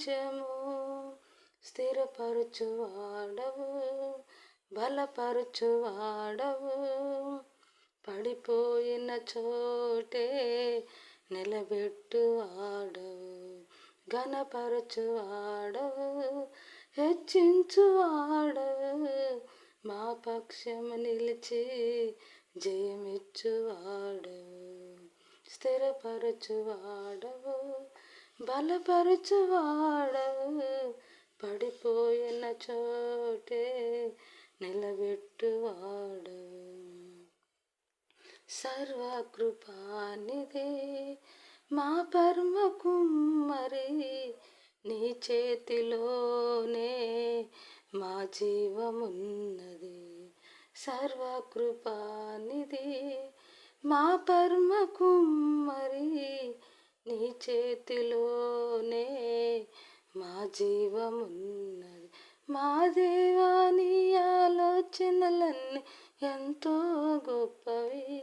సాధ్యము స్థిరపరచువాడవు బలపరచువాడవు. పడిపోయిన చోటే నిలబెట్టువాడవు ఘనపరచువాడవు హెచ్చించువాడవు. మా పక్షము నిలిచి జయమిచ్చువాడవు స్థిరపరచువాడవు. బలపరచువాడవు పడిపోయిన చోటే నిలబెట్టువాడవు సర్వకృపానిదే మా పరమ కుమ్మరి నీ చేతిలోనే మా జీవమున్నది. సర్వకృపానిది మా పరమ కుమ్మరి నీ చేతిలోనే మా జీవమున్నది. మా దేవాని ఆలోచనలన్నీ ఎంతో గొప్పవి.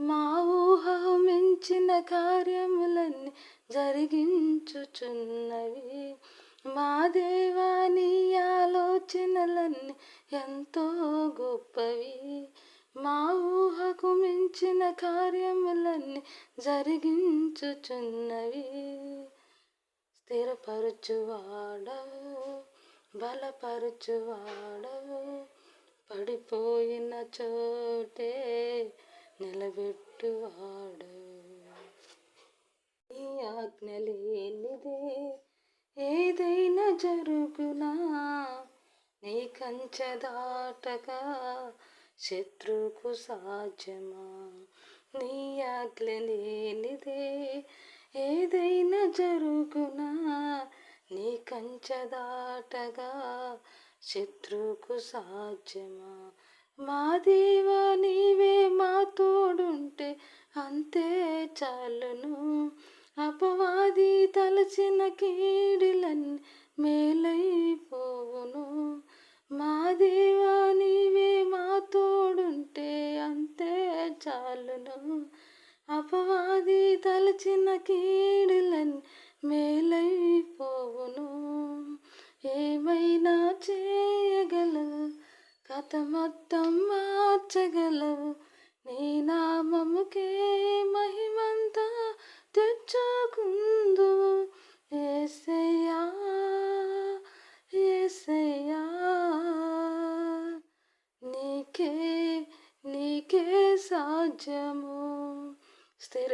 మా ఊహ మించిన కార్యములన్నీ జరిగించుచున్నవి. మా దేవాని ఆలోచనలన్నీ ఎంతో గొప్పవి. మా ఊహకు మించిన కార్యములన్నీ జరిగించుచున్నవి. స్థిరపరచువాడవు బలపరచువాడవు పడిపోయిన చోటే నిలబెట్టువాడు ఈ ఆజ్ఞ లేనిదే ఏదైనా జరుగునా? నీ కంచె దాటగా శత్రుకు సాధ్యమా? నీ ఆజ్ఞ లేనిదే ఏదైనా జరుగునా? నీ కంచదాటగా శత్రుకు సాధ్యమా? మా దేవా నీవే మా తోడుంటే అంతే చాలును. అపవాది తలచిన కీడిలన్నీ మే చాలును. అపవాది తలచిన కీడులన్నీ మేలైపోవును. ఏమైనా చేయగలవు కథ మొత్తం మార్చగలవు నీ నామముకే మహిమంతా తెచ్చుకుందు. ఏసయ్యా ఏసయ్యా నీకే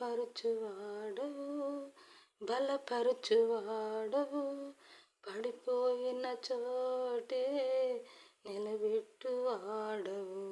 స్థిరపరచువాడవు బలపరచువాడవు పడిపోయిన చోటే నిలబెట్టువాడవు